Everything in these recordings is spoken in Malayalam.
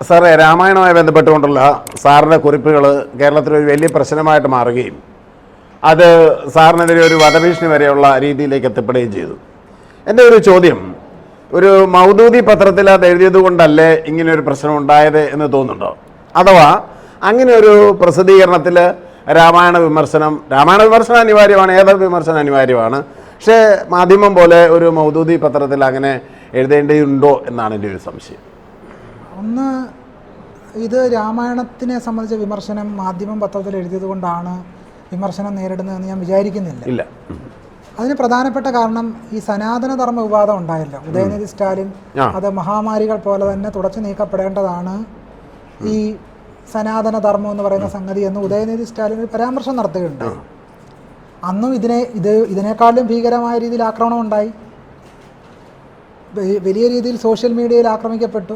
സാറേ രാമായണവുമായി ബന്ധപ്പെട്ടുകൊണ്ടുള്ള സാറിന്റെ കുറിപ്പുകൾ കേരളത്തിൽ ഒരു വലിയ പ്രശ്നമായിട്ട് മാറുകയും അത് സാറിനെതിരെ ഒരു വധഭീഷണി വരെയുള്ള രീതിയിലേക്ക് എത്തിപ്പെടുകയും ചെയ്തു. എന്റെ ഒരു ചോദ്യം. ഒരു മൗദൂദി പത്രത്തിൽ അത് എഴുതിയത് കൊണ്ടല്ലേ ഇങ്ങനെ ഒരു പ്രശ്നം ഉണ്ടായത് എന്ന് തോന്നുന്നുണ്ടോ? അഥവാ അങ്ങനെ ഒരു പ്രസിദ്ധീകരണത്തിൽ രാമായണ വിമർശനം രാമായണ വിമർശനം അനിവാര്യമാണ് ഏതൊരു വിമർശനം അനിവാര്യമാണ്. പക്ഷേ മാധ്യമം പോലെ ഒരു മൗദൂദി പത്രത്തിൽ അങ്ങനെ എഴുതേണ്ടതുണ്ടോ എന്നാണ് എന്റെ ഒരു സംശയം. ഒന്ന് ഇത് രാമായണത്തിനെ സംബന്ധിച്ച വിമർശനം മാധ്യമം പത്രത്തിൽ എഴുതിയത് കൊണ്ടാണ് വിമർശനം നേരിടുന്നതെന്ന് ഞാൻ വിചാരിക്കുന്നില്ല. ഇല്ല. അതിന് പ്രധാനപ്പെട്ട കാരണം ഈ സനാതനധർമ്മ വിവാദം ഉണ്ടായല്ലോ. ഉദയനിധി സ്റ്റാലിൻ. അത് മഹാമാരികൾ പോലെ തന്നെ തുടച്ചു നീക്കപ്പെടേണ്ടതാണ് ഈ സനാതന ധർമ്മം എന്ന് പറയുന്ന സംഗതി എന്ന് ഉദയനിധി സ്റ്റാലിൻ ഒരു പരാമർശം നടത്തുകയുണ്ടായി. അന്നും ഇതിനെ ഇത് ഇതിനേക്കാളും ഭീകരമായ രീതിയിൽ ആക്രമണം ഉണ്ടായി. വലിയ രീതിയിൽ സോഷ്യൽ മീഡിയയിൽ ആക്രമിക്കപ്പെട്ടു.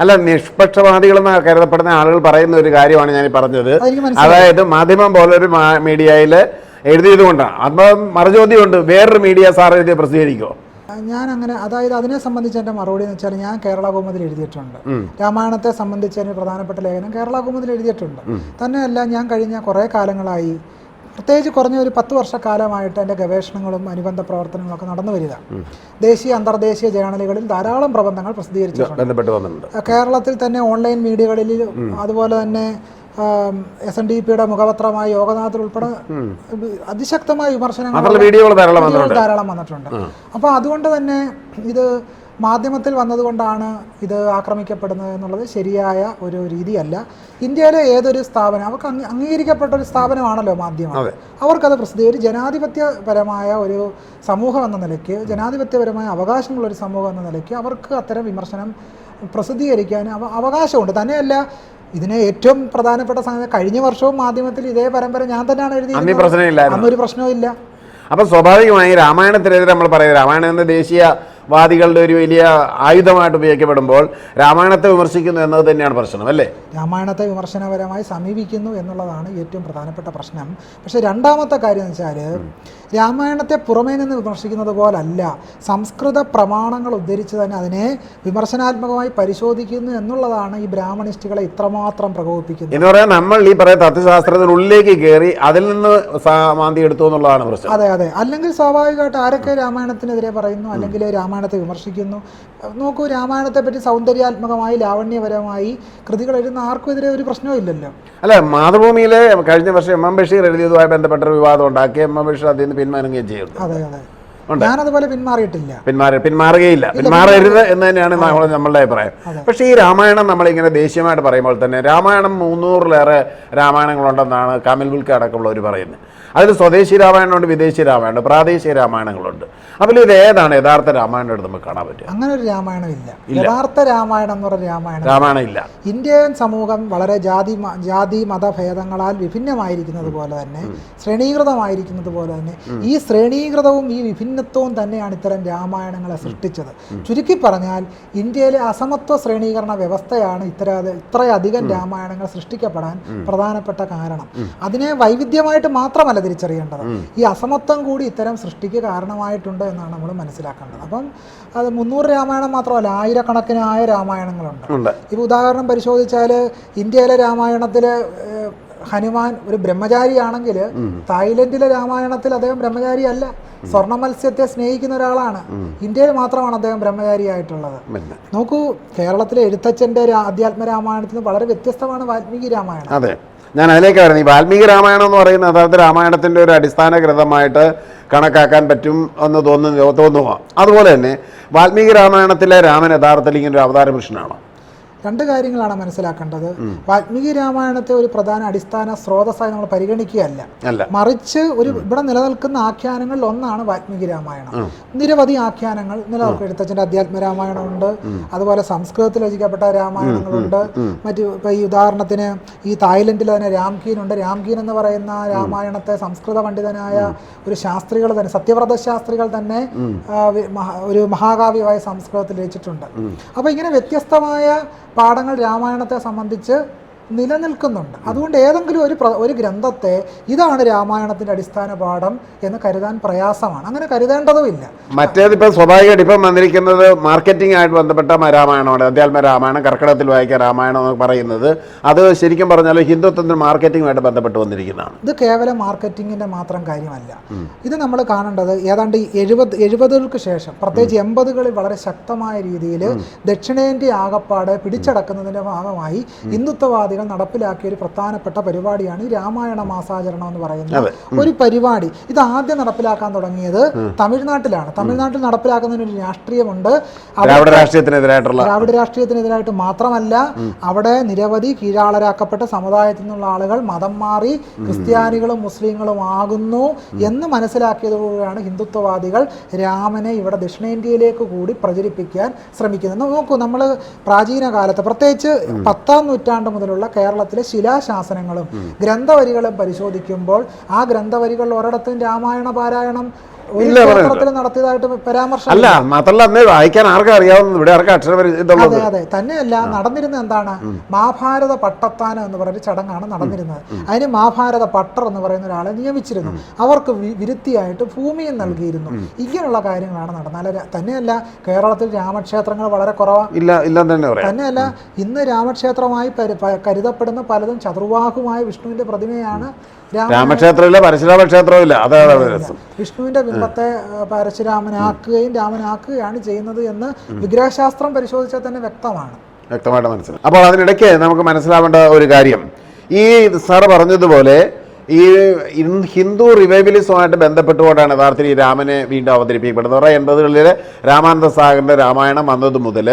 അല്ല നിഷ്പക്ഷവാദികൾ നിഷ്പക്ഷവാദികളെന്ന് കരുതപ്പെടുന്ന ആളുകൾ പറയുന്ന ഒരു കാര്യമാണ് ഞാൻ പറഞ്ഞത്. അതായത് മാധ്യമം പോലൊരു മീഡിയയിൽ എഴുതിയത് കൊണ്ടാണ് അപ്പം മറുചോദ്യമുണ്ട്. വേറൊരു മീഡിയ സാർ എഴുതിയ പ്രസിദ്ധീകരിക്കുമോ ഞാൻ അങ്ങനെ അതായത് അതിനെ സംബന്ധിച്ച് എന്റെ മറുപടി എന്ന് വെച്ചാൽ ഞാൻ കേരള കൗമുദിൽ എഴുതിയിട്ടുണ്ട്. രാമായണത്തെ സംബന്ധിച്ച് ഒരു പ്രധാനപ്പെട്ട ലേഖനം കേരള കൗമുദിൽ എഴുതിയിട്ടുണ്ട്. തന്നെയല്ല ഞാൻ കഴിഞ്ഞ കുറേ കാലങ്ങളായി പ്രത്യേകിച്ച് കുറഞ്ഞ ഒരു പത്ത് വർഷക്കാലമായിട്ട് എന്റെ ഗവേഷണങ്ങളും അനുബന്ധ പ്രവർത്തനങ്ങളൊക്കെ നടന്നു വരിക ദേശീയ അന്തർദേശീയ ജേണലുകളിൽ ധാരാളം പ്രബന്ധങ്ങൾ പ്രസിദ്ധീകരിച്ചിട്ടുണ്ട്. കേരളത്തിൽ തന്നെ ഓൺലൈൻ മീഡിയകളിൽ അതുപോലെ തന്നെ എസ് എൻ ഡി പിയുടെ മുഖപത്രമായ യോഗനാഥിൽ ഉൾപ്പെടെ അതിശക്തമായ വിമർശനങ്ങൾ വീഡിയോകൾ ധാരാളം വന്നിട്ടുണ്ട്. അപ്പൊ അപ്പോൾ അതുകൊണ്ട് തന്നെ ഇത് മാധ്യമത്തിൽ വന്നതുകൊണ്ടാണ് ഇത് ആക്രമിക്കപ്പെടുന്നത് എന്നുള്ളത് ശരിയായ ഒരു രീതിയല്ല. ഇന്ത്യയിലെ ഏതൊരു സ്ഥാപനം അവർക്ക് അംഗീകരിക്കപ്പെട്ട ഒരു സ്ഥാപനമാണല്ലോ മാധ്യമം. അവർക്കത് ഒരു ജനാധിപത്യപരമായ ഒരു സമൂഹം എന്ന നിലയ്ക്ക് ജനാധിപത്യപരമായ അവകാശമുള്ള ഒരു സമൂഹം എന്ന നിലയ്ക്ക് അവർക്ക് അത്തരം വിമർശനം പ്രസിദ്ധീകരിക്കാൻ അവ അവകാശമുണ്ട്. തന്നെയല്ല ഇതിനെ ഏറ്റവും പ്രധാനപ്പെട്ട സംഗതി കഴിഞ്ഞ വർഷവും മാധ്യമത്തിൽ ഇതേ പരമ്പര ഞാൻ തന്നെയാണ് അന്ന് ഈ എഴുതിയത് പ്രശ്നമില്ലായിരുന്നു അന്നൊരു പ്രശ്നവും ഇല്ല. അപ്പൊ സ്വാഭാവികമായി രാമായണത്തിനെതിരെ നമ്മൾ പറയുന്നത് രാമായണം എന്ന ദേശീയവാദികളുടെ ഒരു വലിയ ആയുധമായിട്ട് ഉപയോഗിക്കപ്പെടുമ്പോൾ രാമായണത്തെ വിമർശിക്കുന്നു എന്നത് തന്നെയാണ് പ്രശ്നം അല്ലേ? രാമായണത്തെ വിമർശനപരമായി സമീപിക്കുന്നു എന്നുള്ളതാണ് ഏറ്റവും പ്രധാനപ്പെട്ട പ്രശ്നം. പക്ഷേ രണ്ടാമത്തെ കാര്യം എന്ന് വെച്ചാൽ രാമായണത്തെ പുറമേ നിന്ന് വിമർശിക്കുന്നത് പോലല്ല. സംസ്കൃത പ്രമാണങ്ങൾ ഉദ്ധരിച്ച് തന്നെ അതിനെ വിമർശനാത്മകമായി പരിശോധിക്കുന്നു എന്നുള്ളതാണ് ഈ ബ്രാഹ്മണിസ്റ്റുകളെ ഇത്രമാത്രം പ്രകോപിപ്പിക്കുന്നത്. എന്ന് പറയാൻ നമ്മൾ ഈ പറയുന്ന തത്വശാസ്ത്രത്തിനുള്ളിലേക്ക് കയറി അതിൽ നിന്ന് മാന്തി എടുത്തു എന്നുള്ളതാണ് പ്രശ്നം. അതെ അതെ. അല്ലെങ്കിൽ സ്വാഭാവികമായിട്ട് ആരൊക്കെ രാമായണത്തിനെതിരെ പറയുന്നു അല്ലെങ്കിൽ രാമായണത്തെ വിമർശിക്കുന്നു. നോക്കൂ രാമായണത്തെ പറ്റി സൗന്ദര്യാത്മകമായി ലാവണ്യപരമായി കൃതികൾ എഴുതുന്ന ആർക്കും എതിരെ ഒരു പ്രശ്നവും ഇല്ലല്ലോ. അല്ല മാതൃഭൂമിയിലെ കഴിഞ്ഞ വർഷം എം എം ബഷീർ എഴുതിയതുമായി ബന്ധപ്പെട്ട ഒരു വിവാദം ഉണ്ടാക്കി എം എം ബഷീർ അതിൽ നിന്ന് പിന്മാറുകയും ചെയ്യുന്നു അതെ അതെ. ഞാനതുപോലെ പിന്മാറിയിട്ടില്ല. പിന്മാറി പിന്മാറുകയില്ല. പിന്മാറരുത് എന്ന് തന്നെയാണ് നമ്മളുടെ അഭിപ്രായം. പക്ഷേ ഈ രാമായണം നമ്മളിങ്ങനെ ദേശീയമായിട്ട് പറയുമ്പോൾ തന്നെ രാമായണം മുന്നൂറിലേറെ രാമായണങ്ങളുണ്ടെന്നാണ് കാമിൽ ബുൽക്ക അടക്കമുള്ളവർ പറയുന്നത്. അതിൽ സ്വദേശി രാമായണമുണ്ട് വിദേശി രാമായണമുണ്ട് പ്രാദേശിക രാമായണങ്ങളുണ്ട്. അതിൽ ഇത് ഏതാണ്? യഥാർത്ഥ രാമായണം എടുത്ത് നമുക്ക് കാണാൻ പറ്റും അങ്ങനെ ഒരു രാമായണം ഇല്ല. യഥാർത്ഥ രാമായണം എന്ന് പറഞ്ഞ രാമായണം രാമായണം ഇല്ല. ഇന്ത്യൻ സമൂഹം വളരെ ജാതി ജാതി മതഭേദങ്ങളാൽ വിഭിന്നമായിരിക്കുന്നത് പോലെ തന്നെ ശ്രേണീകൃതമായിരിക്കുന്നത് പോലെ തന്നെ ഈ ശ്രേണീകൃതവും ഈ വിഭിന്നത്വവും തന്നെയാണ് ഇത്തരം രാമായണങ്ങളെ സൃഷ്ടിച്ചത്. ചുരുക്കി പറഞ്ഞാൽ ഇന്ത്യയിലെ അസമത്വ ശ്രേണീകരണ വ്യവസ്ഥയാണ് ഇത്ര ഇത്രയധികം രാമായണങ്ങൾ സൃഷ്ടിക്കപ്പെടാൻ പ്രധാനപ്പെട്ട കാരണം. അതിനെ വൈവിധ്യമായിട്ട് മാത്രമല്ല തിരിച്ചറിയേണ്ടത്. ഈ അസമത്വം കൂടി ഇത്തരം സൃഷ്ടിക്ക് കാരണമായിട്ടുണ്ട് എന്നാണ് നമ്മൾ മനസ്സിലാക്കേണ്ടത്. അപ്പം അത് മുന്നൂറ് രാമായണം മാത്രമല്ല ആയിരക്കണക്കിനായ രാമായണങ്ങളുണ്ട്. ഇപ്പം ഇപ്പോൾ ഉദാഹരണം പരിശോധിച്ചാൽ ഇന്ത്യയിലെ രാമായണത്തിൽ ഹനുമാൻ ഒരു ബ്രഹ്മചാരിയാണെങ്കിൽ തായ്ലൻഡിലെ രാമായണത്തിൽ അദ്ദേഹം ബ്രഹ്മചാരി അല്ല സ്വർണ മത്സ്യത്തെ സ്നേഹിക്കുന്ന ഒരാളാണ്. ഇന്ത്യയിൽ മാത്രമാണ് അദ്ദേഹം ബ്രഹ്മചാരിയായിട്ടുള്ളത്. നോക്കൂ കേരളത്തിലെ എഴുത്തച്ഛന്റെ അധ്യാത്മ രാമായണത്തിൽ നിന്ന് വളരെ വ്യത്യസ്തമാണ് വാൽമീകി രാമായണം. ഞാൻ അതിലേക്ക് വരുന്നത് ഈ വാൽമീകി രാമായണം എന്ന് പറയുന്ന യഥാർത്ഥ രാമായണത്തിന്റെ ഒരു അടിസ്ഥാന ഗ്രന്ഥമായിട്ട് കണക്കാക്കാൻ പറ്റും എന്ന് തോന്നുന്നു തോന്നുക. അതുപോലെ തന്നെ വാൽമീകി രാമായണത്തിലെ രാമൻ യഥാർത്ഥത്തിൽ ഇങ്ങനെ ഒരു അവതാര പുരുഷനാണോ രണ്ട് കാര്യങ്ങളാണ് മനസ്സിലാക്കേണ്ടത്. വാൽമീകി രാമായണത്തെ ഒരു പ്രധാന അടിസ്ഥാന സ്രോതസ്സായി നമ്മൾ പരിഗണിക്കുകയല്ല. മറിച്ച് ഒരു ഇവിടെ നിലനിൽക്കുന്ന ആഖ്യാനങ്ങളിൽ ഒന്നാണ് വാൽമീകി രാമായണം. നിരവധി ആഖ്യാനങ്ങൾ നിലനിൽക്കും. എഴുത്തച്ഛന്റെ അധ്യാത്മ രാമായണമുണ്ട് അതുപോലെ സംസ്കൃതത്തിൽ രചിക്കപ്പെട്ട രാമായണങ്ങളുണ്ട്. മറ്റു ഇപ്പൊ ഈ ഉദാഹരണത്തിന് ഈ തായ്ലൻഡിൽ തന്നെ രാംകീൻ ഉണ്ട് രാംകീൻ എന്ന് പറയുന്ന രാമായണത്തെ സംസ്കൃത പണ്ഡിതനായ ഒരു ശാസ്ത്രികൾ തന്നെ സത്യവ്രത ശാസ്ത്രികൾ തന്നെ ഒരു മഹാകാവ്യമായ സംസ്കൃതത്തിൽ രചിച്ചിട്ടുണ്ട്. അപ്പോൾ ഇങ്ങനെ വ്യത്യസ്തമായ പാഠങ്ങൾ രാമായണത്തെ സംബന്ധിച്ച് നിലനിൽക്കുന്നുണ്ട്. അതുകൊണ്ട് ഏതെങ്കിലും ഒരു ഒരു ഗ്രന്ഥത്തെ ഇതാണ് രാമായണത്തിന്റെ അടിസ്ഥാന പാഠം എന്ന് കരുതാൻ പ്രയാസമാണ്. അങ്ങനെ കരുതേണ്ടതുമില്ല. ഇപ്പൊ സ്വാഭാവികമായിട്ട് ഇപ്പം വന്നിരിക്കുന്നത് മാർക്കറ്റിംഗ് ആയിട്ട് ബന്ധപ്പെട്ട രാമായണമാണ്. അധ്യാത്മ രാമായണം കർക്കിടകത്തിൽ വായിക്കുക രാമായണം എന്ന് പറയുന്നത്. അത് ശരിക്കും പറഞ്ഞാൽ ഹിന്ദുത്വത്തിന് മാർക്കറ്റിംഗുമായിട്ട് ബന്ധപ്പെട്ട് വന്നിരിക്കുന്നതാണ്. ഇത് കേവലം മാർക്കറ്റിംഗിന്റെ മാത്രം കാര്യമല്ല. ഇത് നമ്മൾ കാണേണ്ടത് ഏതാണ്ട് എഴുപത് എഴുപതുകൾക്ക് ശേഷം പ്രത്യേകിച്ച് എൺപതുകളിൽ വളരെ ശക്തമായ രീതിയിൽ ദക്ഷിണേന്ത്യ ആകപ്പാടെ പിടിച്ചടക്കുന്നതിന്റെ ഭാഗമായി ഹിന്ദുത്വവാദികൾ നടപ്പിലാക്കിയ ഒരു പ്രധാനപ്പെട്ട പരിപാടിയാണ് ഈ രാമായണ മാസാചരണം എന്ന് പറയുന്നത്. ഒരു പരിപാടി. ഇത് ആദ്യം നടപ്പിലാക്കാൻ തുടങ്ങിയത് തമിഴ്നാട്ടിലാണ്. തമിഴ്നാട്ടിൽ നടപ്പിലാക്കുന്നതിന് ഒരു രാഷ്ട്രീയമുണ്ട്. അവിടെ ദ്രാവിഡ രാഷ്ട്രീയത്തിനെതിരായിട്ടുള്ള ദ്രാവിഡ രാഷ്ട്രീയത്തിനെതിരായിട്ട് മാത്രമല്ല അവിടെ നിരവധി കീഴാളരാക്കപ്പെട്ട സമുദായത്തിൽ നിന്നുള്ള ആളുകൾ മതം മാറി ക്രിസ്ത്യാനികളും മുസ്ലിങ്ങളും ആകുന്നു എന്ന് മനസ്സിലാക്കിയതോടെയാണ് ഹിന്ദുത്വവാദികൾ രാമനെ ഇവിടെ ദക്ഷിണേന്ത്യയിലേക്ക് കൂടി പ്രചരിപ്പിക്കാൻ ശ്രമിക്കുന്നത്. നോക്കൂ നമ്മൾ പ്രാചീന കാലത്ത് പ്രത്യേകിച്ച് പത്താം നൂറ്റാണ്ട് മുതലുള്ള കേരളത്തിലെ ശിലാശാസനങ്ങളും ഗ്രന്ഥവരികളും പരിശോധിക്കുമ്പോൾ ആ ഗ്രന്ഥവരികളിൽ ഒരിടത്തും രാമായണ പാരായണം നടത്തിയതായിട്ട് പരാമർശം അല്ല മാത്രമല്ല അന്നേ വായിക്കാൻ ആർക്കും അറിയാവുന്ന ഇവിടെ ആർക്കും അക്ഷരം അതെ അതെ. തന്നെയല്ല നടന്നിരുന്ന എന്താണ്? മഹാഭാരത പട്ടത്താനം എന്ന് പറയുന്ന ചടങ്ങാണ് നടന്നിരുന്നത്. അതിന് മഹാഭാരത പട്ടർ എന്ന് പറയുന്ന ഒരാളെ നിയമിച്ചിരുന്നു. അവർക്ക് വിരുത്തിയായിട്ട് ഭൂമിയും നൽകിയിരുന്നു. ഇങ്ങനെയുള്ള കാര്യങ്ങളാണ് നടന്നത്. അല്ല തന്നെയല്ല കേരളത്തിൽ രാമക്ഷേത്രങ്ങൾ വളരെ കുറവാണ് ഇല്ല ഇല്ല തന്നെ തന്നെയല്ല ഇന്ന് രാമക്ഷേത്രമായി കരുതപ്പെടുന്ന പലതും ചതുർവാഹുമായ വിഷ്ണുവിന്റെ പ്രതിമയാണ് രാമക്ഷേത്രമില്ല പരശുരാമ അതാണ് രസം വിഷ്ണുവിന്റെ ബിംബത്തെ പരശുരാമനാക്കുകയും രാമനാക്കുകയാണ് ചെയ്യുന്നത് എന്ന് വിഗ്രഹശാസ്ത്രം പരിശോധിച്ചാൽ തന്നെ വ്യക്തമാണ്. വ്യക്തമായിട്ട് മനസ്സിലാവും അപ്പോൾ അതിനിടയ്ക്ക് നമുക്ക് മനസ്സിലാവേണ്ട ഒരു കാര്യം. ഈ സാറ് പറഞ്ഞതുപോലെ ഈ ഹിന്ദു റിവൈവലിസവുമായിട്ട് ബന്ധപ്പെട്ടുകൊണ്ടാണ് യഥാർത്ഥത്തിൽ ഈ രാമനെ വീണ്ടും അവതരിപ്പിക്കപ്പെടുന്നത്. പറഞ്ഞാൽ എൺപതുകളിൽ രാമാനന്ദ സാഗറിന്റെ രാമായണം വന്നത് മുതൽ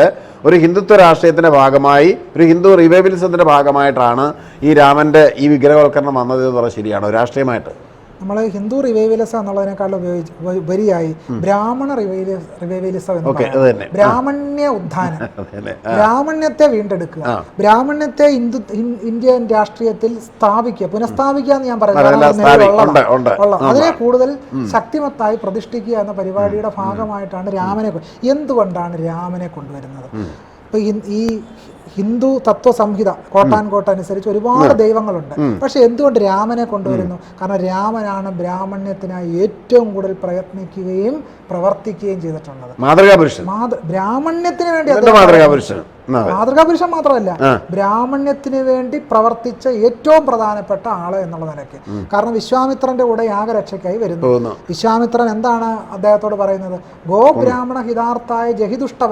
ഒരു ഹിന്ദുത്വ രാഷ്ട്രീയത്തിന്റെ ഭാഗമായി ഒരു ഹിന്ദു റിവൈവലിസത്തിന്റെ ഭാഗമായിട്ടാണ് ഈ രാമന്റെ ഈ വിഗ്രഹവൽക്കരണം വന്നത് എന്ന് പറഞ്ഞാൽ ശരിയാണോ രാഷ്ട്രീയമായിട്ട്. നമ്മൾ ഹിന്ദു റിവൈവലിസം എന്നുള്ളതിനേക്കാൾ ഉപയോഗിച്ച് ഉപ- ഉപരിയായി ബ്രാഹ്മണ റിവൈവ- റിവൈവലിസം എന്ന് ഓക്കെ പറയാം. അത് തന്നെ ബ്രാഹ്മണ്യ ഉത്ഥാനം. ബ്രാഹ്മണ്യത്തെ വീണ്ടെടുക്കുക. ബ്രാഹ്മണ്യത്തെ ഹിന്ദു ഇന്ത്യൻ രാഷ്ട്രീയത്തിൽ സ്ഥാപിക്കുക പുനഃസ്ഥാപിക്കുക എന്ന് ഞാൻ പറയുന്നത്. അതിനെ കൂടുതൽ ശക്തിമത്തായി പ്രതിഷ്ഠിക്കുക എന്ന പരിപാടിയുടെ ഭാഗമായിട്ടാണ് രാമനെ എന്തുകൊണ്ടാണ് രാമനെ കൊണ്ടുവരുന്നത്? ഇപ്പൊ ഈ- ഹിന്ദു തത്വ സംഹിത കോട്ടാൻകോട്ട് അനുസരിച്ച് ഒരുപാട് ദൈവങ്ങളുണ്ട്. പക്ഷെ എന്തുകൊണ്ട് രാമനെ കൊണ്ടുവരുന്നു? കാരണം രാമനാണ് ബ്രാഹ്മണ്യത്തിനായി ഏറ്റവും കൂടുതൽ പ്രയത്നിക്കുകയും പ്രവർത്തിക്കുകയും ചെയ്തിട്ടുള്ളത്. ബ്രാഹ്മണ്യത്തിന് വേണ്ടി അദ്ദേഹം മാതൃകാ പുരുഷൻ എന്നാ മതി. മാതൃകാ പുരുഷൻ മാത്രമല്ല ബ്രാഹ്മണ്യത്തിന് വേണ്ടി പ്രവർത്തിച്ച ഏറ്റവും പ്രധാനപ്പെട്ട ആൾ എന്നുള്ള നിലയ്ക്ക്. കാരണം വിശ്വാമിത്രന്റെ കൂടെ യാഗരക്ഷയ്ക്കായി വരുന്നു. വിശ്വാമിത്രൻ എന്താണ് അദ്ദേഹത്തോട് പറയുന്നത്? ഗോ ബ്രാഹ്മണ ഹിതാർത്ഥായ ജഹിദുഷ്ട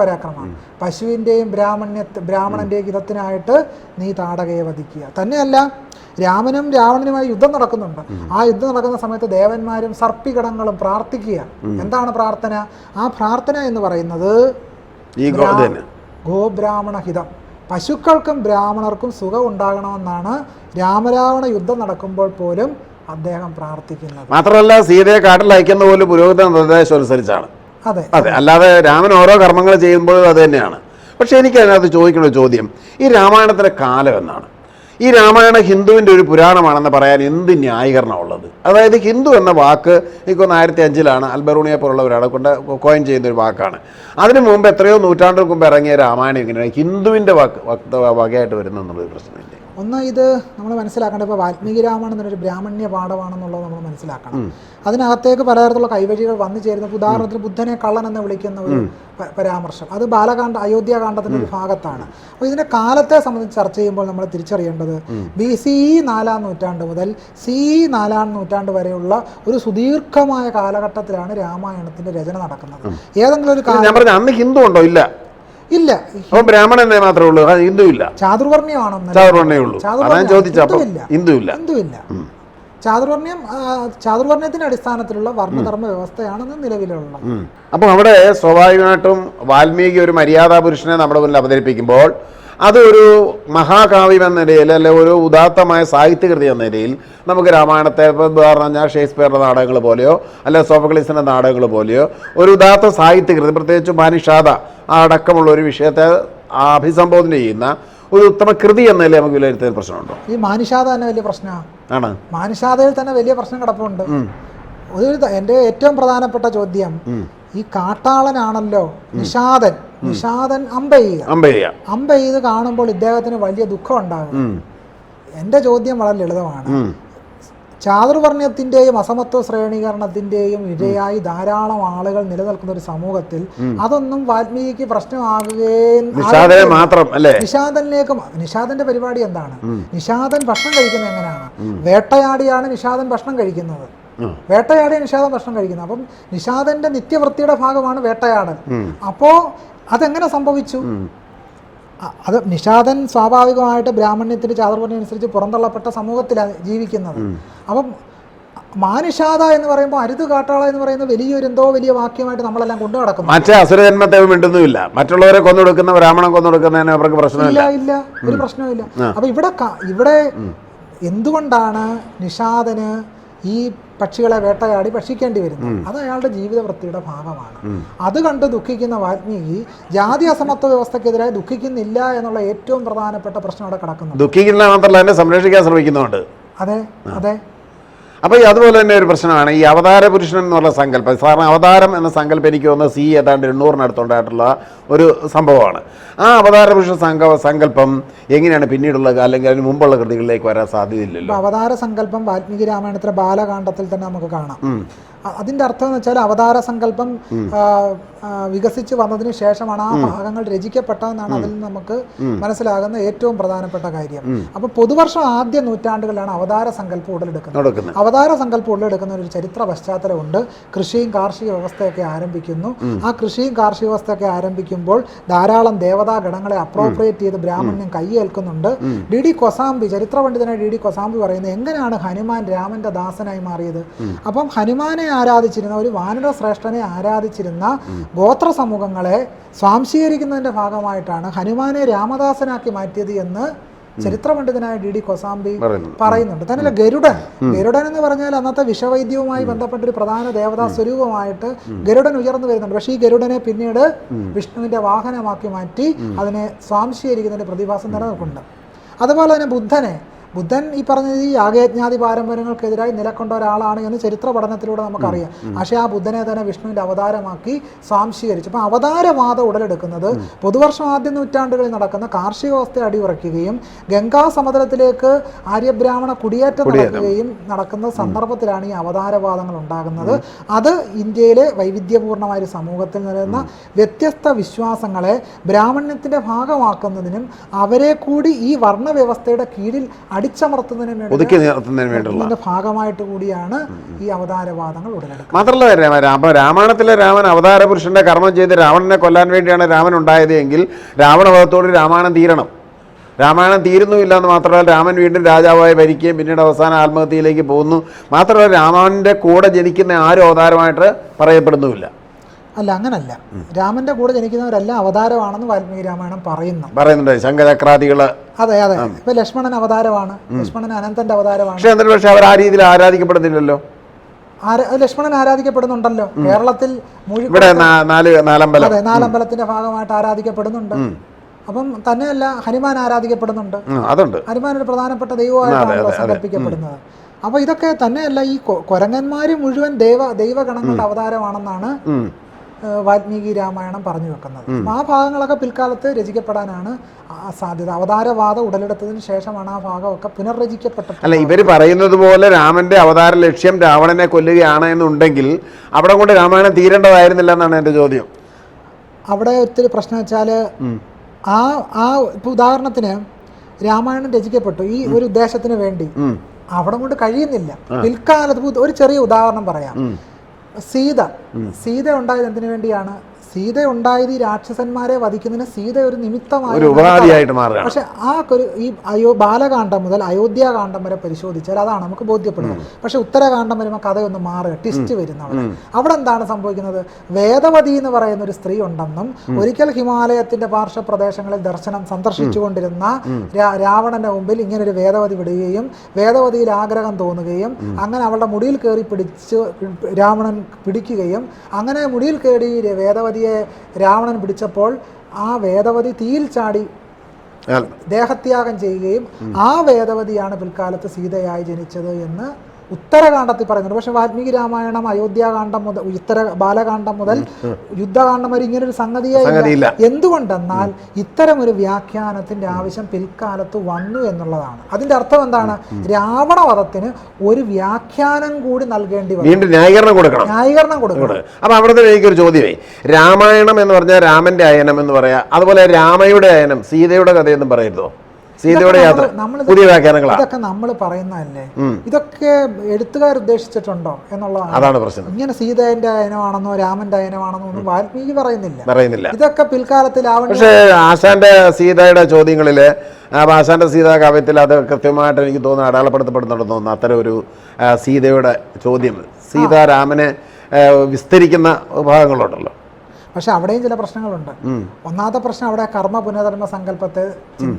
പശുവിന്റെയും ബ്രാഹ്മണ്യ ബ്രാഹ്മണന്റെയും ഹിതത്തിനായിട്ട് നീ താടകയെ വധിക്കുക. തന്നെയല്ല രാമനും രാവണനുമായി യുദ്ധം നടക്കുന്നുണ്ട്. ആ യുദ്ധം നടക്കുന്ന സമയത്ത് ദേവന്മാരും സർപ്പികടങ്ങളും പ്രാർത്ഥിക്കുക. എന്താണ് പ്രാർത്ഥന? ആ പ്രാർത്ഥന എന്ന് പറയുന്നത് ഈ ഗോ ഇത് ഗോബ്രാഹ്മണ ഹിതം പശുക്കൾക്കും ബ്രാഹ്മണർക്കും സുഖം ഉണ്ടാകണമെന്നാണ് രാമരാവണ യുദ്ധം നടക്കുമ്പോൾ പോലും അദ്ദേഹം പ്രാർത്ഥിക്കുന്നത്. മാത്രമല്ല സീതയെ കാട്ടിൽ അയക്കുന്ന പോലും പുരോഹിത നിർദ്ദേശം അനുസരിച്ചാണ് അതെ. അതെ അല്ലാതെ രാമൻ ഓരോ കർമ്മങ്ങൾ ചെയ്യുമ്പോഴും അത് തന്നെയാണ്. പക്ഷേ എനിക്ക് അതിനകത്ത് ചോദിക്കുന്ന ചോദ്യം. ഈ രാമായണത്തിന്റെ കാലം എന്നാണ്. ഈ രാമായണ ഹിന്ദുവിന്റെ ഒരു പുരാണമാണെന്ന് പറയാൻ എന്ത് ന്യായീകരണമുള്ളത് അതായത് ഹിന്ദു എന്ന വാക്ക് എനിക്കൊന്ന് ആയിരത്തി അഞ്ചിലാണ് അൽബറൂണിയെ പോലുള്ള ഒരാളെ കൊണ്ട് കോയിൻ ചെയ്യുന്ന ഒരു വാക്കാണ്. അതിനു മുമ്പ് എത്രയോ നൂറ്റാണ്ടുകൾക്ക് മുമ്പ് ഇറങ്ങിയ രാമായണം ഇങ്ങനെയാണ്. ഹിന്ദുവിന്റെ വാക്ക് വകയായിട്ട് വരുന്നു എന്നുള്ളൊരു പ്രശ്നമില്ലേ. ഒന്ന് ഇത് നമ്മൾ മനസ്സിലാക്കേണ്ടത് ഇപ്പോൾ വാൽമീകി രാമായണം എന്നൊരു ബ്രാഹ്മണ്യ പാഠമാണെന്നുള്ളത് നമ്മൾ മനസ്സിലാക്കണം. അതിനകത്തേക്ക് പലതരത്തിലുള്ള കൈവഴികൾ വന്നു ചേരുന്ന ഉദാഹരണത്തിന് ബുദ്ധനെ കള്ളൻ എന്ന് വിളിക്കുന്ന ഒരു പരാമർശം. അത് ബാലകാന്ഡ അയോധ്യാകാന്ഡത്തിന്റെ ഒരു ഭാഗത്താണ്. അപ്പോൾ ഇതിന്റെ കാലത്തെ സംബന്ധിച്ച് ചർച്ച ചെയ്യുമ്പോൾ നമ്മൾ തിരിച്ചറിയേണ്ടത് ബി സി ഇ നാലാം നൂറ്റാണ്ട് മുതൽ സി ഇ നാലാം നൂറ്റാണ്ട് വരെയുള്ള ഒരു സുദീർഘമായ കാലഘട്ടത്തിലാണ് രാമായണത്തിന്റെ രചന നടക്കുന്നത്. ഏതെങ്കിലും ഒരു അന്ന് ഹിന്ദു ഉണ്ടോ? ഇല്ല. ഇല്ല. അപ്പോൾ ബ്രാഹ്മണനെ മാത്രമേ ഉള്ളൂ. ഹിന്ദു ഇല്ല ചാതുർവർണയമാണോ ചാതുർവർണേ ഉള്ളൂ. അതാണ് ചാതുർവർണയം. ചോദിച്ചത് അപ്പം. ഹിന്ദുവില്ല. ഹിന്ദു ഇല്ല ചാതുർവർണയം ചാതുർവർണയത്തിന്റെ അടിസ്ഥാനത്തിലുള്ള വർണധർമ്മ വ്യവസ്ഥയാണെന്ന് നിലവിലുള്ള. അപ്പോൾ അവിടെ സ്വാഭാവികമായിട്ടും വാൽമീകി ഒരു മര്യാദാ പുരുഷനെ നമ്മുടെ മുന്നിൽ അവതരിപ്പിക്കുമ്പോൾ അത് ഒരു മഹാകാവ്യം എന്ന നിലയിൽ അല്ലെ ഒരു ഉദാത്തമായ സാഹിത്യകൃതി എന്ന നിലയിൽ നമുക്ക് രാമായണത്തെ പറഞ്ഞാൽ ഷേക്സ്പിയറുടെ നാടകങ്ങൾ പോലെയോ അല്ലെ സോഫക്ലീസിന്റെ നാടകങ്ങൾ പോലെയോ ഒരു ഉദാത്ത സാഹിത്യകൃതി പ്രത്യേകിച്ച് മാനിഷാദ അടക്കമുള്ള ഒരു വിഷയത്തെ അഭിസംബോധന ചെയ്യുന്ന ഒരു ഉത്തമ കൃതി എന്ന നിലയിൽ നമുക്ക് വിലയിരുത്തിയ പ്രശ്നമുണ്ടോ. ഈ മാനുഷാദ തന്നെ വലിയ പ്രശ്നമാണ് ആണ്. മാനുഷാദയിൽ തന്നെ വലിയ പ്രശ്നം കിടപ്പുണ്ട്. ഒരു എന്റെ ഏറ്റവും പ്രധാനപ്പെട്ട ചോദ്യം ഈ കാട്ടാളനാണല്ലോ നിഷാദൻ. നിഷാദൻ അമ്പ ചെയ്യുക. അമ്പയ്യ അമ്പ ചെയ്ത് കാണുമ്പോൾ ഇദ്ദേഹത്തിന് വലിയ ദുഃഖം ഉണ്ടാകും. എന്റെ ചോദ്യം വളരെ ലളിതമാണ്. ചാതുർവർണയത്തിന്റെയും അസമത്വ ശ്രേണീകരണത്തിന്റെയും ഇരയായി ധാരാളം ആളുകൾ നിലനിൽക്കുന്ന ഒരു സമൂഹത്തിൽ അതൊന്നും വാൽമീകിക്ക് പ്രശ്നമാകുകയും നിഷാദനിലേക്ക് നിഷാദന്റെ പരിപാടി എന്താണ്? നിഷാദൻ ഭക്ഷണം കഴിക്കുന്നത് എങ്ങനെയാണ്? വേട്ടയാടിയാണ് നിഷാദൻ ഭക്ഷണം കഴിക്കുന്നത്. വേട്ടയാടിയാണ് വേട്ടയാടിയ നിഷാദൻ ഭക്ഷണം കഴിക്കുന്നത്. അപ്പം നിഷാദന്റെ നിത്യവൃത്തിയുടെ ഭാഗമാണ് വേട്ടയാടൽ. അപ്പോ അതെങ്ങനെ സംഭവിച്ചു? അത് നിഷാദൻ സ്വാഭാവികമായിട്ട് ബ്രാഹ്മണ്യത്തിന് അനുസരിച്ച് പുറന്തള്ളപ്പെട്ട സമൂഹത്തിലാണ് ജീവിക്കുന്നത്. അപ്പം മാനിഷാദ എന്ന് പറയുമ്പോൾ അരുത് കാട്ടാള എന്ന് പറയുന്ന വലിയൊരു എന്തോ വലിയ വാക്യമായിട്ട് നമ്മളെല്ലാം കൊണ്ടു നടക്കുന്നു. മറ്റേ അസുരജന്മത്തെ മിണ്ടുന്നുമില്ല. മറ്റുള്ളവരെ കൊന്നൊടുക്കുന്ന ബ്രാഹ്മണം കൊന്നൊടുക്കുന്നതിന് അവർക്ക് പ്രശ്നമില്ല. ഇല്ല ഒരു പ്രശ്നവുമില്ല. അപ്പൊ ഇവിടെ ഇവിടെ എന്തുകൊണ്ടാണ് നിഷാദന് ഈ പക്ഷികളെ വേട്ടയാടി ഭക്ഷിക്കേണ്ടി വരുന്നു. അത് അയാളുടെ ജീവിത വൃത്തിയുടെ ഭാഗമാണ് അത് കണ്ട് ദുഃഖിക്കുന്ന വാത്മീകി ജാതി അസമത്വ വ്യവസ്ഥക്കെതിരായി ദുഃഖിക്കുന്നില്ല എന്നുള്ള ഏറ്റവും പ്രധാനപ്പെട്ട പ്രശ്നം അവിടെ കിടക്കുന്നു ദുഃഖിക്കുന്ന മാത്രമല്ല എന്നെ സംരക്ഷിക്കാൻ ശ്രമിക്കുന്നുണ്ട് അതെ അതെ. അപ്പോൾ ഈ അതുപോലെ തന്നെ ഒരു പ്രശ്നമാണ് ഈ അവതാര പുരുഷൻ എന്നുള്ള സങ്കല്പം. സാറിന് അവതാരം എന്ന സങ്കല്പം എനിക്ക് തോന്നുന്നത് സി ഏതാണ്ട് എണ്ണൂറിനടുത്തുണ്ടായിട്ടുള്ള ഒരു സംഭവമാണ്. ആ അവതാര പുരുഷ സങ്ക സങ്കല്പം എങ്ങനെയാണ് പിന്നീടുള്ള അല്ലെങ്കിൽ അതിന് മുമ്പുള്ള കൃതികളിലേക്ക് വരാൻ സാധ്യതയില്ലല്ലോ. അവതാര സങ്കല്പം വാൽമീകി രാമായണത്തിലെ ബാലകാണ്ഡത്തിൽ തന്നെ നമുക്ക് കാണാം. അതിന്റെ അർത്ഥം എന്ന് വെച്ചാൽ അവതാര സങ്കല്പം വികസിച്ച് വന്നതിന് ശേഷമാണ് ആ ഭാഗങ്ങൾ രചിക്കപ്പെട്ടതെന്നാണ് അതിൽ നിന്ന് നമുക്ക് മനസ്സിലാകുന്ന ഏറ്റവും പ്രധാനപ്പെട്ട കാര്യം. അപ്പൊ പൊതുവർഷം ആദ്യ നൂറ്റാണ്ടുകളിലാണ് അവതാര സങ്കല്പം ഉടലെടുക്കുന്നത്. അവതാര സങ്കല്പം ഉടലെടുക്കുന്ന ഒരു ചരിത്ര പശ്ചാത്തലമുണ്ട്. കൃഷിയും കാർഷിക വ്യവസ്ഥയൊക്കെ ആരംഭിക്കുന്നു. ആ കൃഷിയും കാർഷിക വ്യവസ്ഥയൊക്കെ ആരംഭിക്കുമ്പോൾ ധാരാളം ദേവതാ ഗണങ്ങളെ അപ്രോപ്രിയേറ്റ് ചെയ്ത് ബ്രാഹ്മണ്യം കൈയേൽക്കുന്നുണ്ട് ഡി ഡി കൊസാംബി ചരിത്ര പണ്ഡിതനായ ഡി ഡി കൊസാംബി പറയുന്നത് എങ്ങനെയാണ് ഹനുമാൻ രാമന്റെ ദാസനായി മാറിയത്? അപ്പം ഹനുമാനെ ആരാധിച്ചിരുന്ന ഒരു വാനര ശ്രേഷ്ഠനെ ആരാധിച്ചിരുന്ന ഗോത്ര സമൂഹങ്ങളെ സ്വാംശീകരിക്കുന്നതിന്റെ ഭാഗമായിട്ടാണ് ഹനുമാനെ രാമദാസനാക്കി മാറ്റിയത് എന്ന് ചരിത്ര പണ്ഡിതനായ ഡി ഡി കൊസാംബി പറയുന്നു. പറയുന്നുണ്ട്. തന്നെ ഗരുഡൻ ഗരുഡൻ എന്ന് പറഞ്ഞാൽ അന്നത്തെ വിഷവൈദ്യവുമായി ബന്ധപ്പെട്ട ഒരു പ്രധാന ദേവതാ സ്വരൂപമായിട്ട് ഗരുഡൻ ഉയർന്നു വരുന്നുണ്ട്. പക്ഷേ ഈ ഗരുഡനെ പിന്നീട് വിഷ്ണുവിന്റെ വാഹനമാക്കി മാറ്റി അതിനെ സ്വാംശീകരിക്കുന്നതിന്റെ പ്രതിഭാസം നിലനിൽക്കുന്നുണ്ട് അതുപോലെ തന്നെ ബുദ്ധനെ ബുദ്ധൻ ഈ പറഞ്ഞത് ഈ യാഗയജ്ഞാതി പാരമ്പര്യങ്ങൾക്കെതിരായി നിലക്കൊണ്ട ഒരാളാണ് എന്ന് ചരിത്ര പഠനത്തിലൂടെ നമുക്കറിയാം പക്ഷേ ആ ബുദ്ധനെ തന്നെ വിഷ്ണുവിന്റെ അവതാരമാക്കി സ്വാംശീകരിച്ചു. അപ്പം അവതാരവാദം ഉടലെടുക്കുന്നത് പൊതുവർഷം ആദ്യ നൂറ്റാണ്ടുകളിൽ നടക്കുന്ന കാർഷിക വ്യവസ്ഥയെ അടിയുറയ്ക്കുകയും ഗംഗാ സമതലത്തിലേക്ക് ആര്യബ്രാഹ്മണ കുടിയേറ്റം നടക്കുകയും നടക്കുന്ന സന്ദർഭത്തിലാണ് ഈ അവതാരവാദങ്ങൾ ഉണ്ടാകുന്നത്. അത് ഇന്ത്യയിലെ വൈവിധ്യപൂർണമായ ഒരു സമൂഹത്തിൽ നിലനിന്ന വ്യത്യസ്ത വിശ്വാസങ്ങളെ ബ്രാഹ്മണ്യത്തിന്റെ ഭാഗമാക്കുന്നതിനും അവരെ കൂടി ഈ വർണവ്യവസ്ഥയുടെ കീഴിൽ അടിച്ചമർത്തുന്നതിനും വേണ്ടി ഒതുക്കി നിർത്തുന്നതിന് വേണ്ടിയുള്ള ഭാഗമായിട്ട് കൂടിയാണ് ഈ അവതാരവാദങ്ങൾ ഉടലെടുക്കുന്നത്. മാത്രമല്ല രാമ രാമ രാമായണത്തിലെ രാമൻ അവതാര പുരുഷന്റെ കർമ്മം ചെയ്ത് രാവണനെ കൊല്ലാൻ വേണ്ടിയാണ് രാമൻ ഉണ്ടായത് എങ്കിൽ രാവണവധത്തോട് രാമായണം തീരണം. രാമായണം തീരുന്നുമില്ല എന്ന് മാത്രമല്ല രാമൻ വീണ്ടും രാജാവായി ഭരിക്കുകയും പിന്നീട് അവസാന ആത്മഹത്യയിലേക്ക് പോകുന്നു. മാത്രമല്ല രാമന്റെ കൂടെ ജനിക്കുന്ന ആരും അവതാരമായിട്ട് പറയപ്പെടുന്നുമില്ല. അല്ല അങ്ങനല്ല. രാമന്റെ കൂടെ ജനിക്കുന്നവരെല്ലാം അവതാരമാണെന്ന് വാൽമീകി രാമായണം പറയുന്നു. പറയുന്നുണ്ട്. ശംഖചക്രാദികൾ. അതെ അതെ. ഇപ്പൊ ലക്ഷ്മണൻ അവതാരമാണ്. ലക്ഷ്മണൻ അനന്തന്റെ അവതാരമാണ്. പക്ഷേ എന്നിട്ട് പക്ഷെ അവർ ആ രീതിയിൽ ആരാധിക്കപ്പെടുന്നില്ലല്ലോ? ആര- ലക്ഷ്മണൻ ആരാധിക്കപ്പെടുന്നുണ്ടല്ലോ. കേരളത്തിൽ ഇവിടെ അതെ നാലമ്പലത്തിന്റെ ഭാഗമായിട്ട് ആരാധിക്കപ്പെടുന്നുണ്ട്. അപ്പം തന്നെയല്ല ഹനുമാൻ ആരാധിക്കപ്പെടുന്നുണ്ട്. അതുണ്ട്. ഹനുമാൻ ഒരു പ്രധാനപ്പെട്ട ദൈവമായിട്ടാണ് സങ്കല്പിക്കപ്പെടുന്നത് അപ്പൊ ഇതൊക്കെ തന്നെയല്ല ഈ കൊരങ്ങന്മാര് മുഴുവൻ ദൈവ ദൈവഗണങ്ങളുടെ അവതാരമാണെന്നാണ് വാൽമീകി രാമായണം പറഞ്ഞു വെക്കുന്നത്. ആ ഭാഗങ്ങളൊക്കെ പിൽക്കാലത്ത് രചിക്കപ്പെടാനാണ് സാധ്യത. അവതാരവാദം ഉടലെടുത്തതിന് ശേഷമാണ് ആ ഭാഗമൊക്കെ പുനർരചിക്കപ്പെട്ടത്. അല്ല ഇവർ പറയുന്നത് പോലെ രാമന്റെ അവതാര ലക്ഷ്യം രാവണനെ കൊല്ലുകയാണ് എന്നുണ്ടെങ്കിൽ അവിടെ കൊണ്ട് രാമായണം തീരേണ്ടതായിരുന്നില്ല എന്നാണ് എന്റെ ചോദ്യം. അവിടെ ഒത്തിരി പ്രശ്നം വെച്ചാൽ ആ ആ ഇപ്പൊ ഉദാഹരണത്തിന് രാമായണം രചിക്കപ്പെട്ടു. ഈ ഒരു ഉദ്ദേശത്തിന് വേണ്ടി. അവിടെ കൊണ്ട് കഴിയുന്നില്ല. പിൽക്കാലത്ത് ഒരു ചെറിയ ഉദാഹരണം പറയാം. സീത. സീത ഉണ്ടായത് എന്തിനു വേണ്ടിയാണ്? സീത ഉണ്ടായത് ഈ രാക്ഷസന്മാരെ വധിക്കുന്നതിന് സീത ഒരു നിമിത്തമായി ഉപാധിയായിട്ട് പക്ഷെ ആ ഒരു ഈ അയോ ബാലകാന്ഡം മുതൽ അയോധ്യാകാന്ഡം വരെ പരിശോധിച്ചാൽ അതാണ് നമുക്ക് ബോധ്യപ്പെടുന്നത്. പക്ഷെ ഉത്തരകാന്ഡം വരുമ്പോൾ കഥയൊന്ന് മാറുക ട്വിസ്റ്റ് വരുന്ന അവിടെ അവിടെ എന്താണ് സംഭവിക്കുന്നത്? വേദവതി എന്ന് പറയുന്ന ഒരു സ്ത്രീ ഉണ്ടെന്നും ഒരിക്കൽ ഹിമാലയത്തിന്റെ പാർശ്വപ്രദേശങ്ങളിൽ ദർശനം സന്ദർശിച്ചുകൊണ്ടിരുന്ന രാവണന്റെ മുമ്പിൽ ഇങ്ങനെ ഒരു വേദവതി വിടുകയും വേദവതിയിൽ ആഗ്രഹം തോന്നുകയും അങ്ങനെ അവളുടെ മുടിയിൽ കയറി പിടിച്ച് രാവണൻ പിടിക്കുകയും അങ്ങനെ മുടിയിൽ കയറി വേദവതിയെ രാവണൻ പിടിച്ചപ്പോൾ ആ വേദവതി തീയിൽ ചാടി ദേഹത്യാഗം ചെയ്യുകയും ആ വേദവതിയാണ് പിൽക്കാലത്ത് സീതയായി ജനിച്ചത് എന്ന് ഉത്തരകാണ്ഡത്തിൽ പറയുന്നുണ്ട്. പക്ഷെ വാൽമീകി രാമായണം അയോധ്യാകാന്ഡം മുതൽ ഉത്തര ബാലകാന്ഡം മുതൽ യുദ്ധകാന്ഡം വരെ ഇങ്ങനെ ഒരു സംഗതിയായി എന്തുകൊണ്ടെന്നാൽ ഇത്തരം ഒരു വ്യാഖ്യാനത്തിന്റെ ആവശ്യം പിൽക്കാലത്ത് വന്നു എന്നുള്ളതാണ്. അതിന്റെ അർത്ഥം എന്താണ്? രാവണവധത്തിന് ഒരു വ്യാഖ്യാനം കൂടി നൽകേണ്ടി വന്നു. ന്യായീകരണം കൊടുക്കണം. ന്യായീകരണം കൊടുക്കണം. അപ്പൊ അവിടുത്തെ എനിക്കൊരു ചോദ്യമേ. രാമായണം എന്ന് പറഞ്ഞാൽ രാമന്റെ അയനം എന്ന് പറയാ. അതുപോലെ രാമയുടെ അയനം സീതയുടെ കഥയെന്നും പറയരുതോ? സീതയുടെ യാത്ര പുതിയ വ്യാഖ്യാനങ്ങളാണ്. ഇതൊക്കെ നമ്മൾ പറയുന്നതല്ലേ? ഇതൊക്കെ എഴുത്തുകാർ ഉദ്ദേശിച്ചിട്ടുണ്ടോ എന്നുള്ളതാണ്. അതാണ് പ്രശ്നം. ഇങ്ങനെ സീതേന്റെ അയനമാണെന്നോ രാമന്റെ അയനമാണെന്നോ ഒന്നും വാൽമീകി പറയുന്നില്ല. പറയുന്നില്ല. ഇതൊക്കെ പിൽക്കാലത്തിൽ പക്ഷേ ആശാന്റെ സീതയുടെ ചോദ്യങ്ങളിൽ ആശാന്റെ സീതാ കാവ്യത്തിൽ അത് കൃത്യമായിട്ട് എനിക്ക് തോന്നുന്നു അടയാളപ്പെടുത്തപ്പെടുന്നുണ്ടെന്ന് തോന്നുന്നു. അത്തരം ഒരു സീതയുടെ ചോദ്യം. സീത രാമനെ വിസ്തരിക്കുന്ന ഭാഗങ്ങളുണ്ടല്ലോ. പക്ഷെ അവിടെയും ചില പ്രശ്നങ്ങളുണ്ട്. ഒന്നാമത്തെ പ്രശ്നം അവിടെ കർമ്മ പുനർധർമ്മ സങ്കല്പത്തെ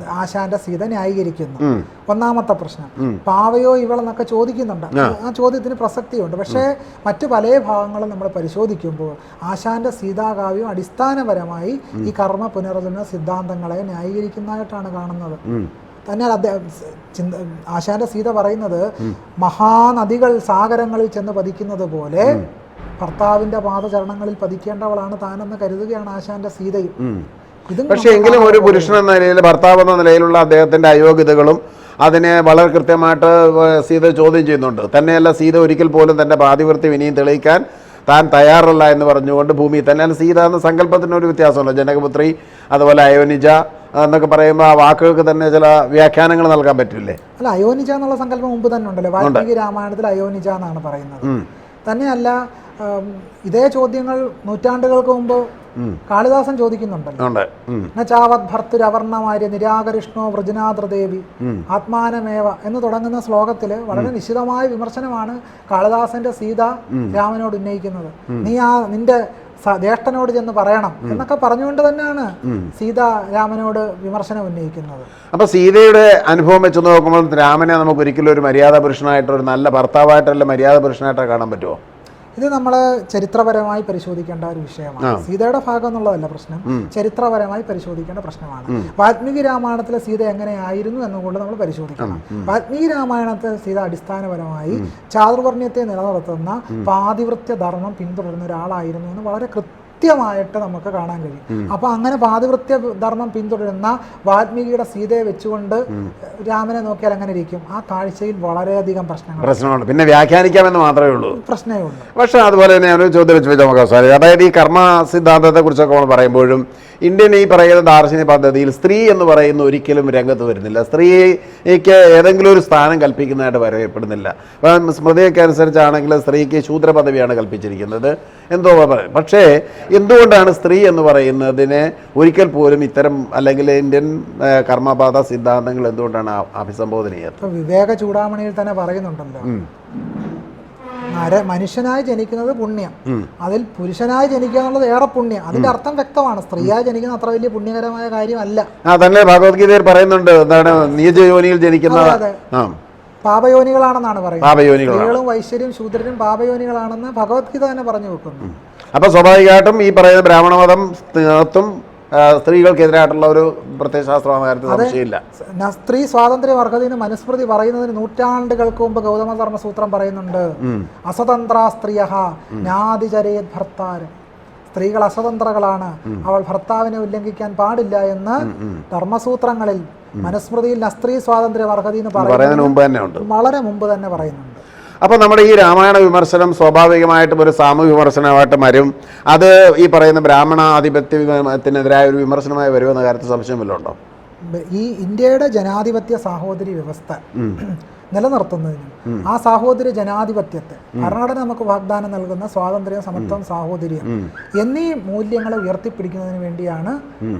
ആശാന്റെ സീത ന്യായീകരിക്കുന്നു. ഒന്നാമത്തെ പ്രശ്നം. പാവയോ ഇവളെന്നൊക്കെ ചോദിക്കുന്നുണ്ട്. ആ. ചോദ്യത്തിന് പ്രസക്തിയുണ്ട്. പക്ഷേ മറ്റു പല ഭാഗങ്ങളും നമ്മൾ പരിശോധിക്കുമ്പോൾ ആശാന്റെ സീതാകാവ്യം അടിസ്ഥാനപരമായി ഈ കർമ്മ പുനർധർമ്മ സിദ്ധാന്തങ്ങളെ ന്യായീകരിക്കുന്നതായിട്ടാണ് കാണുന്നത്. തന്നെയാണ് അദ്ദേഹം ചിന്ത ആശാന്റെ സീത പറയുന്നത് മഹാനദികൾ സാഗരങ്ങളിൽ ചെന്ന് പതിക്കുന്നത് പോലെ ഭർത്താവിന്റെ പാദചരണങ്ങളിൽ പതിക്കേണ്ടവളാണ് താനെന്ന് കരുതുകയാണ് ആശാന്റെ സീതയും. പക്ഷേ എങ്കിലും ഒരു പുരുഷൻ എന്ന നിലയിൽ ഭർത്താവ് എന്ന നിലയിലുള്ള അദ്ദേഹത്തിന്റെ അയോഗ്യതകളും അതിനെ വളരെ കൃത്യമായിട്ട് സീത ചോദ്യം ചെയ്യുന്നുണ്ട്. തന്നെയല്ല സീത ഒരിക്കൽ പോലും തന്റെ പാതിവൃത്തി ഇനിയും തെളിയിക്കാൻ താൻ തയ്യാറല്ല എന്ന് പറഞ്ഞുകൊണ്ട് ഭൂമി തന്നെ സീത എന്ന സങ്കല്പത്തിന് ഒരു വ്യത്യാസമല്ല ജനകപുത്രി അതുപോലെ അയോനിജ എന്നൊക്കെ പറയുമ്പോൾ ആ വാക്കുകൾക്ക് തന്നെ ചില വ്യാഖ്യാനങ്ങൾ നൽകാൻ പറ്റില്ലേ? അല്ല അയോനിജ എന്നുള്ള സങ്കല്പം മുമ്പ് തന്നെ ഉണ്ടല്ലോ. വാൽമീകി രാമായണത്തിൽ അയോനിജ എന്നാണ് പറയുന്നത്. തന്നെയല്ല ഇതേ ചോദ്യങ്ങൾ നൂറ്റാണ്ടുകൾക്ക് മുമ്പ് കാളിദാസൻ ചോദിക്കുന്നുണ്ടല്ലോ. നചാവത് ഭർത്തുരവർണമാര്യ നിരാകരിഷ്ണോ വൃജനാദ്രദേവി ആത്മാനമേവ എന്ന് തുടങ്ങുന്ന ശ്ലോകത്തിൽ വളരെ നിശിതമായ വിമർശനമാണ് കാളിദാസന്റെ സീത രാമനോട് ഉന്നയിക്കുന്നത്. നീ ആ നിന്റെ ദേഷ്ടനോട് ജ്യേഷ്ഠനോട് ചെന്ന് പറയണം എന്നൊക്കെ പറഞ്ഞുകൊണ്ട് തന്നെയാണ് സീത രാമനോട് വിമർശനം ഉന്നയിക്കുന്നത്. അപ്പൊ സീതയുടെ അനുഭവം വെച്ച് നോക്കുമ്പോൾ രാമനെ നമുക്ക് ഒരിക്കലും ഒരു മര്യാദ പുരുഷനായിട്ട് ഒരു നല്ല ഭർത്താവായിട്ടല്ല മര്യാദ പുരുഷനായിട്ടോ കാണാൻ പറ്റുമോ? ഇത് നമ്മൾ ചരിത്രപരമായി പരിശോധിക്കേണ്ട ഒരു വിഷയമാണ്. സീതയുടെ ഭാഗം എന്നുള്ളതല്ല പ്രശ്നം. ചരിത്രപരമായി പരിശോധിക്കേണ്ട പ്രശ്നമാണ്. വാത്മീകി രാമായണത്തിലെ സീത എങ്ങനെയായിരുന്നു എന്നുകൊണ്ട് നമ്മൾ പരിശോധിക്കണം. വാത്മീകി രാമായണത്തിലെ സീത അടിസ്ഥാനപരമായി ചാതുർവർണയത്തെ നിലനിർത്തുന്ന പാതിവൃത്യ ധർമ്മം പിന്തുടരുന്ന ഒരാളായിരുന്നു എന്ന് വളരെ കൃത്യമായിട്ട് നമുക്ക് കാണാൻ കഴിയും. അപ്പൊ അങ്ങനെ പാതിവൃത്യ ധർമ്മം പിന്തുടരുന്ന വാൽമീകിയുടെ സീതയെ വെച്ചുകൊണ്ട് രാമനെ നോക്കിയാൽ അങ്ങനെ ഇരിക്കും. ആ കാഴ്ചയിൽ വളരെയധികം പ്രശ്നങ്ങൾ. പ്രശ്നമുണ്ട് പിന്നെ വ്യാഖ്യാനിക്കാമെന്ന് മാത്രമേ ഉള്ളൂ. പ്രശ്നമേ ഉള്ളൂ. പക്ഷേ അതുപോലെ തന്നെ ഒരു ചോദ്യം വെച്ച് നമുക്ക് അവസാനം അതായത് ഈ കർമ്മ സിദ്ധാന്തത്തെ കുറിച്ചൊക്കെ നമ്മൾ പറയുമ്പോഴും ഇന്ത്യൻ ഈ പറയുന്ന ദാർശനിക പദ്ധതിയിൽ സ്ത്രീ എന്ന് പറയുന്ന ഒരിക്കലും രംഗത്ത് വരുന്നില്ല. സ്ത്രീക്ക് ഏതെങ്കിലും ഒരു സ്ഥാനം കൽപ്പിക്കുന്നതായിട്ട് പറയപ്പെടുന്നില്ല. അപ്പം സ്മൃതിയൊക്കെ അനുസരിച്ചാണെങ്കിൽ സ്ത്രീക്ക് ശൂദ്ര പദവിയാണ് കൽപ്പിച്ചിരിക്കുന്നത്. എന്തോ പറയും. പക്ഷേ എന്തുകൊണ്ടാണ് സ്ത്രീ എന്ന് പറയുന്നതിനെ ഒരിക്കൽ പോലും ഇത്തരം അല്ലെങ്കിൽ ഇന്ത്യൻ കർമ്മബാധ സിദ്ധാന്തങ്ങൾ എന്തുകൊണ്ടാണ് അഭിസംബോധന ചെയ്യുന്നത് വിവേക ചൂടാമണിയിൽ തന്നെ പറയുന്നുണ്ടല്ലോ. മനുഷ്യനായി ജനിക്കുന്നത് പുണ്യം. അതിൽ പുരുഷനായി ജനിക്കുക എന്നുള്ളത് ഏറെ പുണ്യം. അതിന്റെ അർത്ഥം വ്യക്തമാണ്. സ്ത്രീയായി ജനിക്കുന്ന അത്ര വലിയ പുണ്യകരമായ കാര്യമല്ല. തന്നെ ഭഗവത്ഗീതയിൽ പറയുന്നുണ്ട്. എന്താണ്? നീചയോനിയിൽ ജനിക്കുന്ന പാപയോനികളാണെന്നാണ് പറയുന്നത്. സ്ത്രീകളും വൈശ്വര്യം ശൂദ്രരും പാപയോനികളാണെന്ന് ഭഗവത്ഗീത തന്നെ പറഞ്ഞു വെക്കുന്നു. അപ്പൊ സ്വാഭാവികമായിട്ടും ഈ പറയുന്ന ബ്രാഹ്മണമതം തീർത്തും ആ, സ്ത്രീകൾക്കെതിരായിട്ടുള്ള ഒരു പ്രത്യയശാസ്ത്രമാണ് കാര്യത്തിൽ സംശയമില്ല. സ്ത്രീ സ്വാതന്ത്ര്യ വർഗത്തിന് മനുസ്മൃതി പറയുന്നതിന് നൂറ്റാണ്ടുകൾക്ക് മുമ്പ് ഗൗതമ ധർമ്മസൂത്രം പറയുന്നുണ്ട്. അസ്വതന്ത്ര സ്ത്രീയ നാദിചരേത് ഭർത്താരം സ്ത്രീകൾ അസ്വതന്ത്രകളാണ് അവൾ ഭർത്താവിനെ ഉല്ലംഘിക്കാൻ പാടില്ല എന്ന് ധർമ്മസൂത്രങ്ങളിൽ മനുസ്മൃതിയിൽ അസ്ത്രീ സ്വാതന്ത്ര്യ വർഗതി എന്ന് പറയുന്നത് വളരെ മുമ്പ് തന്നെ പറയുന്നുണ്ട് അപ്പൊ നമ്മുടെ ഈ രാമായണ വിമർശനം സ്വാഭാവികമായിട്ടും ഒരു സാമൂഹ്യ വിമർശനമായിട്ട് വരും. അത് ഈ പറയുന്ന ബ്രാഹ്മണ ആധിപത്യത്തിനെതിരായ ഒരു വിമർശനമായി വരുമെന്ന കാര്യത്തിൽ സംശയം വല്ലതും ഉണ്ടോ? ഈ ഇന്ത്യയുടെ ജനാധിപത്യ സാഹോദര്യ വ്യവസ്ഥ നിലനിർത്തുന്നതിനും ആ സാഹോദര്യ ജനാധിപത്യത്തെ ഭരണഘടന നമുക്ക് വാഗ്ദാനം നൽകുന്ന സ്വാതന്ത്ര്യം സമത്വം സാഹോദര്യം എന്നീ മൂല്യങ്ങളെ ഉയർത്തിപ്പിടിക്കുന്നതിന് വേണ്ടിയാണ്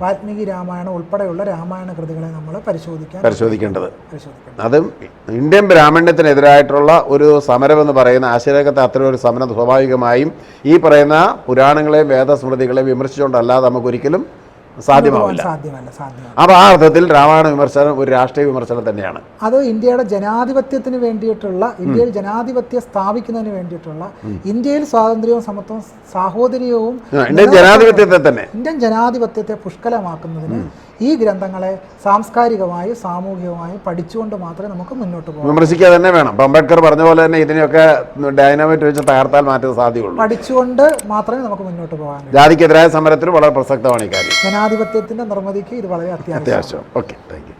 വാൽമീകി രാമായണം ഉൾപ്പെടെയുള്ള രാമായണ കൃതികളെ നമ്മൾ പരിശോധിക്കാൻ പരിശോധിക്കേണ്ടത്. അത് ഇന്ത്യൻ ബ്രാഹ്മണ്യത്തിനെതിരായിട്ടുള്ള ഒരു സമരം എന്ന് പറയുന്ന ആശയരംഗത്തെ അത്തരം ഒരു സമരം സ്വാഭാവികമായും ഈ പറയുന്ന പുരാണങ്ങളെയും വേദസ്മൃതികളെയും വിമർശിച്ചുകൊണ്ടല്ലാതെ നമുക്ക് ഒരിക്കലും സാധ്യമാവില്ല. സാധ്യമല്ല സാധ്യമല്ല. അപ്പോൾ ആ അർത്ഥത്തിൽ രാമായണ വിമർശനം ഒരു രാഷ്ട്രീയ വിമർശനം തന്നെയാണ്. അത് ഇന്ത്യയുടെ ജനാധിപത്യത്തിന് വേണ്ടിയിട്ടുള്ള ഇന്ത്യയിൽ ജനാധിപത്യം സ്ഥാപിക്കുന്നതിന് വേണ്ടിയിട്ടുള്ള ഇന്ത്യയിൽ സ്വാതന്ത്ര്യവും സമത്വവും സാഹോദര്യവും ഇന്ത്യൻ ജനാധിപത്യത്തെ തന്നെ. ഇന്ത്യൻ ജനാധിപത്യത്തെ പുഷ്കലമാക്കുന്നതിന് ഈ ഗ്രന്ഥങ്ങളെ സാംസ്കാരികമായി സാമൂഹികമായി പഠിച്ചുകൊണ്ട് മാത്രമേ നമുക്ക് മുന്നോട്ട് പോകാം വിമർശിക്കുക തന്നെ വേണം. അംബേദ്കർ പറഞ്ഞ പോലെ തന്നെ ഇതിനെയൊക്കെ ഡൈനാമൈറ്റ് വെച്ച് തകർത്താൽ മാറ്റാൻ സാധ്യതയുള്ളൂ. പഠിച്ചുകൊണ്ട് മാത്രമേ നമുക്ക് മുന്നോട്ട് പോകാൻ ജാതിക്കെതിരായ സമരത്തിന് വളരെ പ്രസക്തമാണ് ഈ കാര്യം. ജനാധിപത്യത്തിന്റെ നിർമ്മിതിക്ക് ഇത് വളരെ അത്യാവശ്യം അത്യാവശ്യം ഓക്കെ താങ്ക്